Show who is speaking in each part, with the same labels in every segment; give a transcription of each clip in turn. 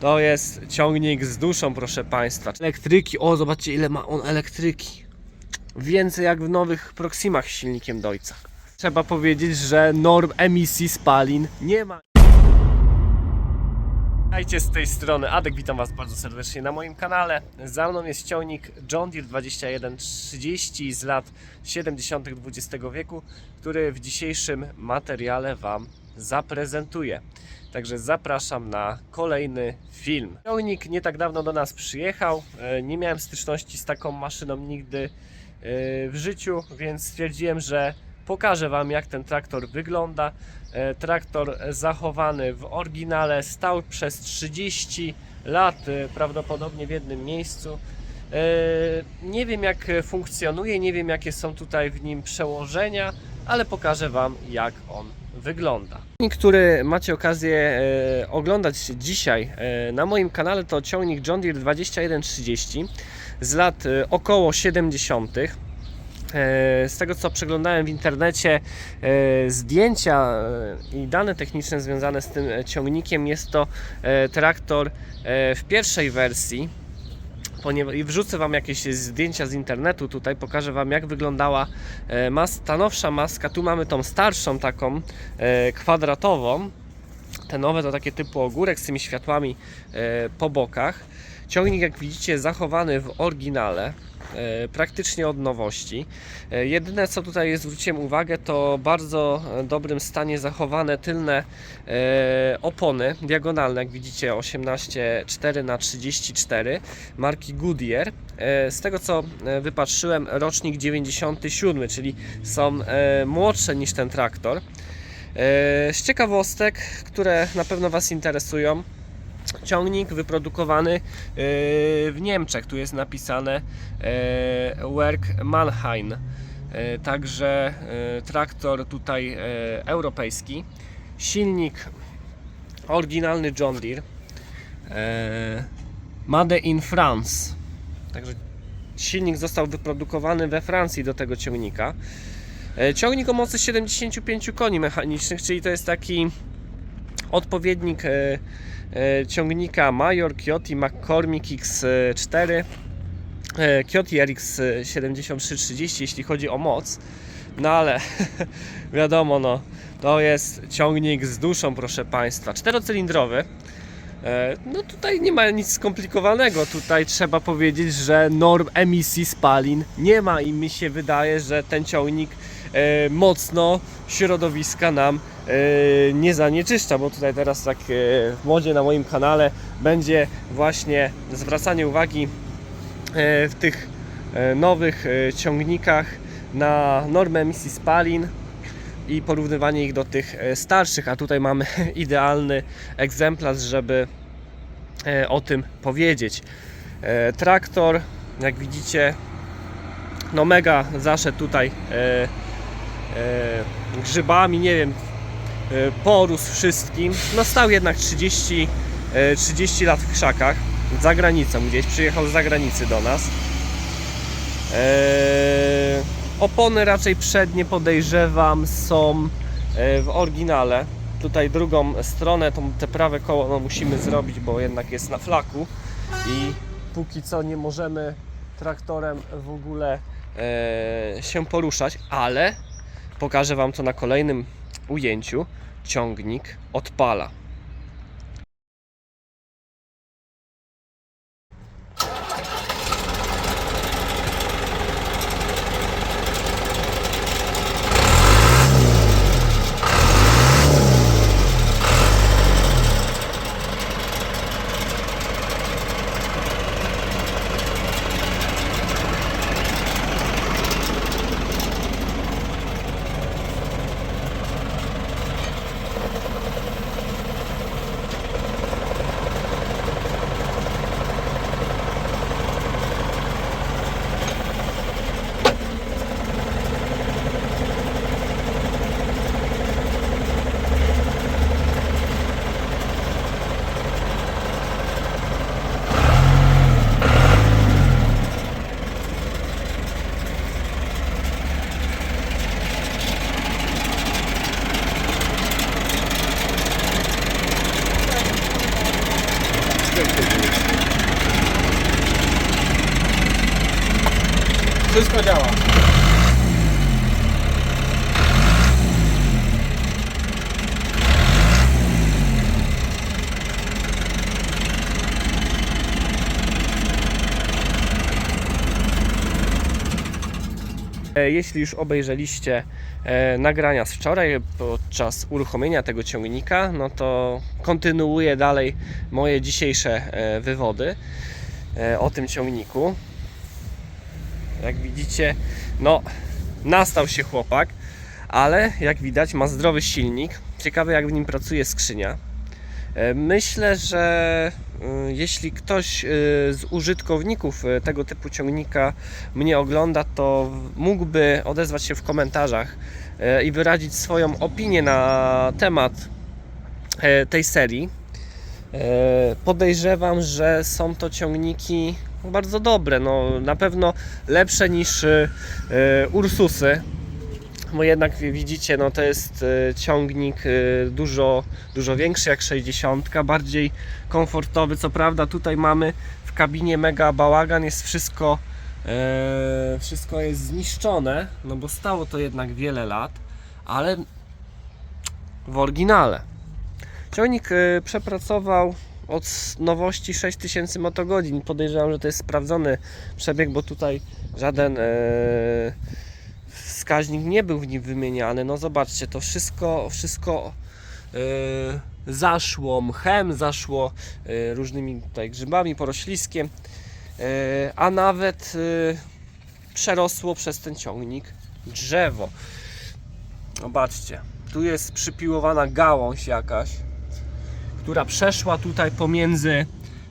Speaker 1: To jest ciągnik z duszą, proszę Państwa. Elektryki, o zobaczcie ile ma on elektryki. Więcej jak w nowych Proximach z silnikiem Deutza. Trzeba powiedzieć, że norm emisji spalin nie ma. Witajcie z tej strony Adek, witam Was bardzo serdecznie na moim kanale. Za mną jest ciągnik John Deere 2130 z lat 70. XX wieku, który w dzisiejszym materiale Wam zaprezentuję. Także zapraszam na kolejny film. Ciągnik nie tak dawno do nas przyjechał. E, Nie miałem styczności z taką maszyną nigdy e, w życiu, więc stwierdziłem, że pokażę Wam jak ten traktor wygląda. E, Traktor zachowany w oryginale, stał przez 30 lat prawdopodobnie w jednym miejscu. Nie wiem jak funkcjonuje, nie wiem jakie są tutaj w nim przełożenia, ale pokażę Wam jak on wygląda. Który macie okazję e, oglądać dzisiaj e, na moim kanale to ciągnik John Deere 2130 z lat e, około 70. E, Z tego co przeglądałem w internecie, zdjęcia i dane techniczne związane z tym ciągnikiem jest to traktor w pierwszej wersji. Ponieważ, I wrzucę Wam jakieś zdjęcia z internetu. Tutaj pokażę Wam, jak wyglądała e, mas, ta nowsza maska. Tu mamy tą starszą, taką e, kwadratową. Te nowe to takie typu ogórek z tymi światłami e, po bokach. Ciągnik, jak widzicie, zachowany w oryginale, e, praktycznie od nowości. E, Jedyne, co tutaj zwróciłem uwagę, to bardzo e, dobrym stanie zachowane tylne opony diagonalne, jak widzicie, 18,4 na 34 marki Goodyear. Z tego, co wypatrzyłem, rocznik 97, czyli są młodsze niż ten traktor. Z ciekawostek, które na pewno Was interesują, ciągnik wyprodukowany e, w Niemczech. Tu jest napisane e, Werk Mannheim. E, Także traktor tutaj europejski. Silnik oryginalny John Deere. Made in France. Także silnik został wyprodukowany we Francji do tego ciągnika. Ciągnik o mocy 75 koni mechanicznych, czyli to jest taki odpowiednik ciągnika Major Kioti McCormick X4 e, Kioti RX 7330 jeśli chodzi o moc. No ale wiadomo no to jest ciągnik z duszą proszę Państwa. Czterocylindrowy. E, no tutaj nie ma nic skomplikowanego. Tutaj trzeba powiedzieć, że norm emisji spalin nie ma i mi się wydaje, że ten ciągnik e, mocno środowiska nam e, nie zanieczyszcza, bo tutaj teraz tak e, w modzie na moim kanale będzie właśnie zwracanie uwagi e, w tych e, nowych e, ciągnikach na normę emisji spalin i porównywanie ich do tych e, starszych, a tutaj mamy idealny egzemplarz, żeby e, o tym powiedzieć. E, Traktor, jak widzicie, no mega zaszedł tutaj e, e, grzybami, nie wiem, e, porósł wszystkim. No stał jednak 30, e, 30 lat w krzakach, za granicą gdzieś, przyjechał z zagranicy do nas. E, Opony raczej przednie podejrzewam są e, w oryginale. Tutaj drugą stronę, tą, te prawe koło no, musimy zrobić, bo jednak jest na flaku i póki co nie możemy traktorem w ogóle e, się poruszać, ale pokażę Wam to na kolejnym ujęciu. Ciągnik odpala. Jeśli już obejrzeliście e, nagrania z wczoraj podczas uruchomienia tego ciągnika, no to kontynuuję dalej moje dzisiejsze e, wywody e, o tym ciągniku. Jak widzicie, no nastał się chłopak, ale jak widać ma zdrowy silnik. Ciekawe jak w nim pracuje skrzynia. E, Myślę, że y, jeśli ktoś y, z użytkowników tego typu ciągnika mnie ogląda, to mógłby odezwać się w komentarzach e, i wyrazić swoją opinię na temat e, tej serii. E, Podejrzewam, że są to ciągniki bardzo dobre, no, na pewno lepsze niż e, e, Ursusy. Bo jednak widzicie, no to jest e, ciągnik e, dużo, dużo większy jak 60, bardziej komfortowy. Co prawda tutaj mamy w kabinie mega bałagan, jest wszystko e, wszystko jest zniszczone, no bo stało to jednak wiele lat, ale w oryginale. Ciągnik e, przepracował od nowości 6000 motogodzin. Podejrzewam, że to jest sprawdzony przebieg, bo tutaj żaden e, wskaźnik nie był w nim wymieniany. No zobaczcie, to wszystko, wszystko e, zaszło mchem, zaszło e, różnymi tutaj grzybami, porośliskiem, e, a nawet e, przerosło przez ten ciągnik drzewo. Zobaczcie, tu jest przypiłowana gałąź jakaś, która przeszła tutaj pomiędzy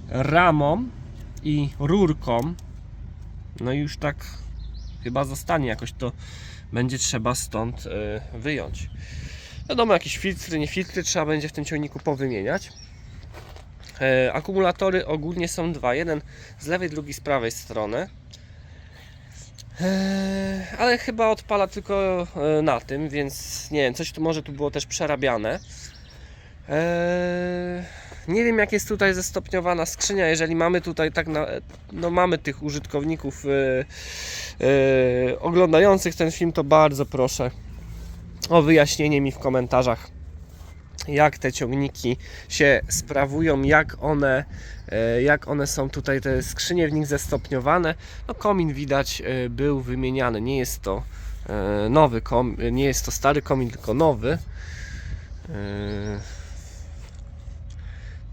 Speaker 1: ramą i rurką. No i już tak chyba zostanie jakoś to będzie trzeba stąd e, wyjąć. Wiadomo, jakieś filtry, nie filtry trzeba będzie w tym ciągniku powymieniać. E, Akumulatory ogólnie są dwa. Jeden z lewej, drugi z prawej strony. E, Ale chyba odpala tylko e, na tym, więc nie wiem, coś tu może tu było też przerabiane. E, Nie wiem jak jest tutaj zestopniowana skrzynia, jeżeli mamy tutaj tak na, no mamy tych użytkowników e, e, oglądających ten film, to bardzo proszę o wyjaśnienie mi w komentarzach jak te ciągniki się sprawują, jak one, e, jak one są tutaj, te skrzynie w nich zestopniowane. No komin widać był wymieniany, nie jest to nowy komin, nie jest to stary komin, tylko nowy.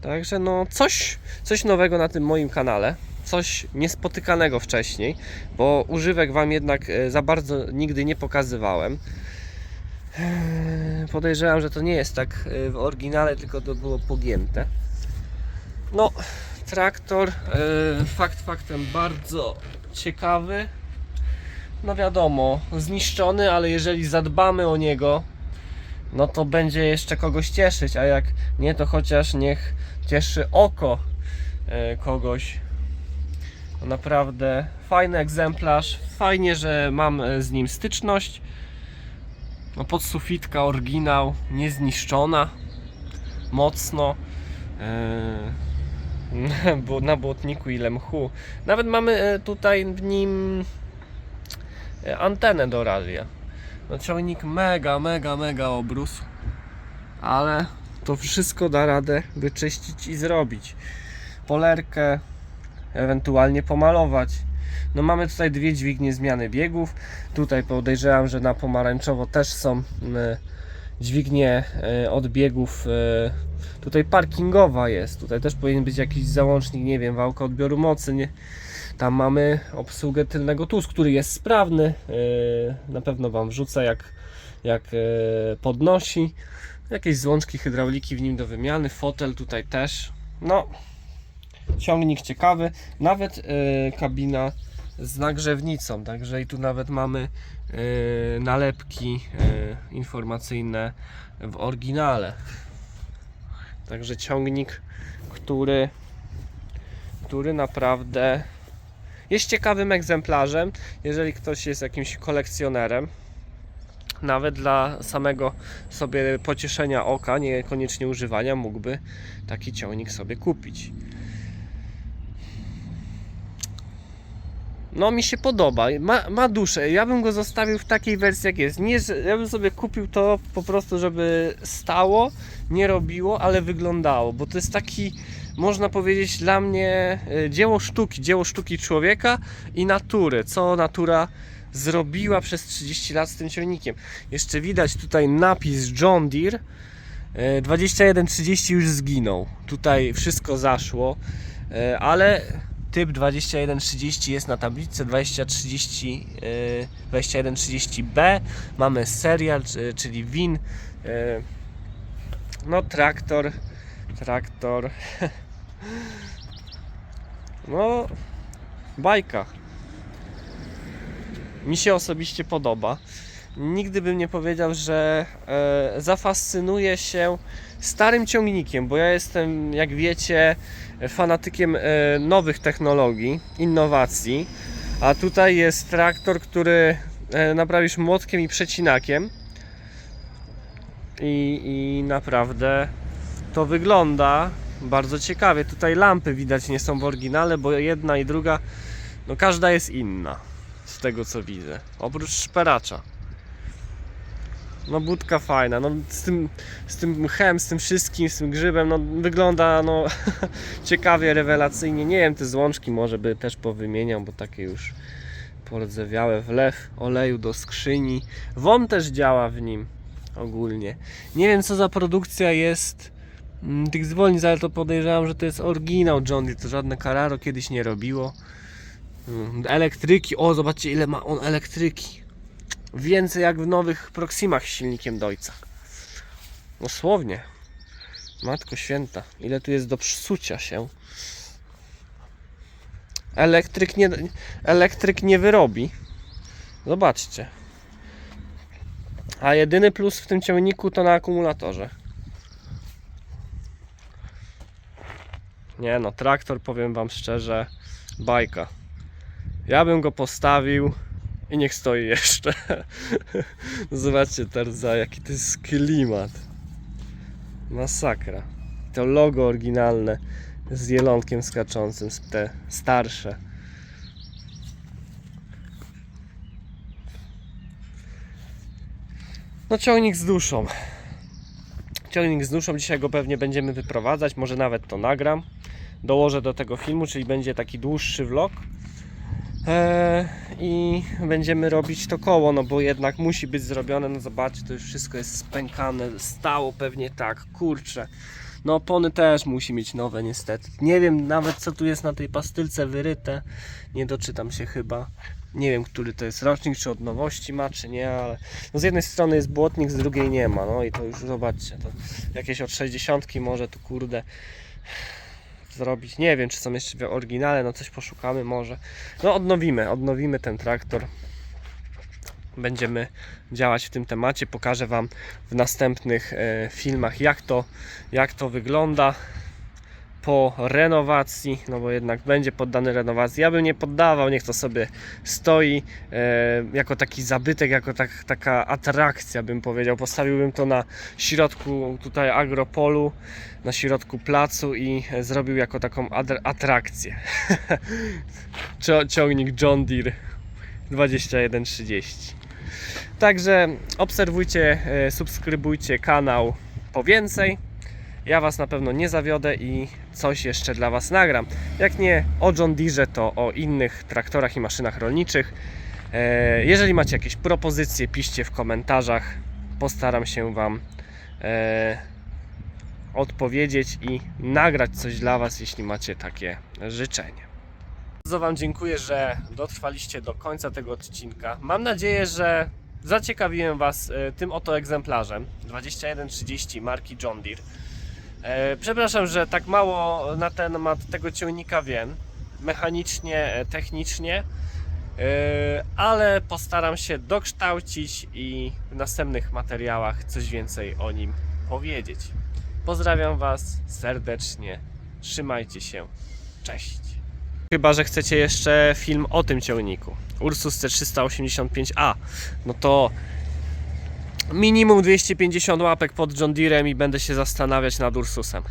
Speaker 1: Także no coś, coś nowego na tym moim kanale, coś niespotykanego wcześniej, bo używek Wam jednak e, za bardzo nigdy nie pokazywałem. Eee, Podejrzewam, że to nie jest tak e, w oryginale, tylko to było pogięte. No, traktor, e, fakt faktem bardzo ciekawy. No wiadomo, zniszczony, ale jeżeli zadbamy o niego, no to będzie jeszcze kogoś cieszyć, a jak nie, to chociaż niech cieszy oko e, kogoś. Naprawdę fajny egzemplarz. Fajnie, że mam e, z nim styczność. No podsufitka oryginał, niezniszczona. Mocno. Bo na błotniku ile mchu. Nawet mamy tutaj w nim antenę do radia. No ciągnik mega, mega, mega obrósł. Ale to wszystko da radę wyczyścić i zrobić. Polerkę, ewentualnie pomalować. No mamy tutaj dwie dźwignie zmiany biegów. Tutaj podejrzewam, że na pomarańczowo też są e, dźwignie e, od biegów. e, Tutaj parkingowa jest. Tutaj też powinien być jakiś załącznik, nie wiem, wałka odbioru mocy. Nie. Tam mamy obsługę tylnego TUS, który jest sprawny. e, Na pewno Wam wrzucę, jak, jak e, podnosi. Jakieś złączki hydrauliki w nim do wymiany. Fotel tutaj też. No, ciągnik ciekawy. Nawet e, kabina z nagrzewnicą, także i tu nawet mamy nalepki informacyjne w oryginale. Także ciągnik, który, który naprawdę jest ciekawym egzemplarzem, jeżeli ktoś jest jakimś kolekcjonerem. Nawet dla samego sobie pocieszenia oka, niekoniecznie używania, mógłby taki ciągnik sobie kupić. no mi się podoba, ma, ma duszę. Ja bym go zostawił w takiej wersji jak jest. Nie, ja bym sobie kupił to po prostu, żeby stało, nie robiło, ale wyglądało, bo to jest taki, można powiedzieć, dla mnie e, dzieło sztuki, dzieło sztuki człowieka i natury, co natura zrobiła przez 30 lat z tym ciągnikiem. Jeszcze widać tutaj napis John Deere. E, 2130 już zginął. Tutaj wszystko zaszło, e, ale typ 2130 jest na tablicy 2030, e, 2130B. Mamy serial, czyli WIN. No traktor, traktor. No bajka. Mi się osobiście podoba. Nigdy bym nie powiedział, że e, zafascynuję się starym ciągnikiem, bo ja jestem, jak wiecie, fanatykiem e, nowych technologii, innowacji. A tutaj jest traktor, który e, naprawisz młotkiem i przecinakiem. I, I naprawdę to wygląda bardzo ciekawie. Tutaj lampy widać nie są w oryginale, bo jedna i druga, no każda jest inna z tego co widzę. Oprócz szperacza. No budka fajna, no z tym, z tym mchem, z tym wszystkim, z tym grzybem, no wygląda no ciekawie, rewelacyjnie. Nie wiem, te złączki może by też powymieniał, bo takie już pordzewiałe. Wlew oleju do skrzyni. WOM też działa w nim ogólnie. Nie wiem co za produkcja jest tych zwolnic, ale to podejrzewam, że to jest oryginał John Deere, to żadne Carraro kiedyś nie robiło. Mm, Elektryki, o zobaczcie ile ma on elektryki. Więcej jak w nowych Proximach z silnikiem Dojca. Dosłownie. Matko święta, ile tu jest do psucia się. Elektryk nie, elektryk nie wyrobi. Zobaczcie. A jedyny plus w tym ciągniku to na akumulatorze. Nie no, traktor powiem wam szczerze, bajka. Ja bym go postawił i niech stoi jeszcze. Zobaczcie teraz jaki to jest klimat. Masakra. To logo oryginalne z jelonkiem skaczącym, te starsze. No ciągnik z duszą. Ciągnik z duszą, dzisiaj go pewnie będziemy wyprowadzać, może nawet to nagram. Dołożę do tego filmu, czyli będzie taki dłuższy vlog. Eee, I będziemy robić to koło, no bo jednak musi być zrobione. No zobaczcie, to już wszystko jest spękane, stało pewnie tak, kurczę. No opony też musi mieć nowe niestety. Nie wiem nawet co tu jest na tej pastylce wyryte. Nie doczytam się chyba. Nie wiem, który to jest rocznik, czy od nowości ma, czy nie, ale no z jednej strony jest błotnik, z drugiej nie ma. No i to już zobaczcie, to jakieś od 60 może tu kurde zrobić. Nie wiem, czy są jeszcze w oryginale, no coś poszukamy może. No odnowimy, odnowimy ten traktor. Będziemy działać w tym temacie. Pokażę Wam w następnych e, filmach, jak to, jak to wygląda po renowacji, no bo jednak będzie poddany renowacji. Ja bym nie poddawał, niech to sobie stoi e, jako taki zabytek, jako tak, taka atrakcja, bym powiedział. Postawiłbym to na środku tutaj agropolu, na środku placu i zrobił jako taką atrakcję. Ciągnik John Deere 2130. Także obserwujcie, e, subskrybujcie kanał po więcej. Ja Was na pewno nie zawiodę i coś jeszcze dla Was nagram. Jak nie o John Deere, to o innych traktorach i maszynach rolniczych. E, Jeżeli macie jakieś propozycje, piszcie w komentarzach. Postaram się Wam e, odpowiedzieć i nagrać coś dla Was, jeśli macie takie życzenie. Bardzo Wam dziękuję, że dotrwaliście do końca tego odcinka. Mam nadzieję, że zaciekawiłem Was e, tym oto egzemplarzem 2130 marki John Deere. E, Przepraszam, że tak mało na temat tego ciągnika wiem, mechanicznie, e, technicznie, e, ale postaram się dokształcić i w następnych materiałach coś więcej o nim powiedzieć. Pozdrawiam Was serdecznie, trzymajcie się, cześć. Chyba, że chcecie jeszcze film o tym ciągniku. Ursus C385A. No to minimum 250 łapek pod John Deerem i będę się zastanawiać nad Ursusem.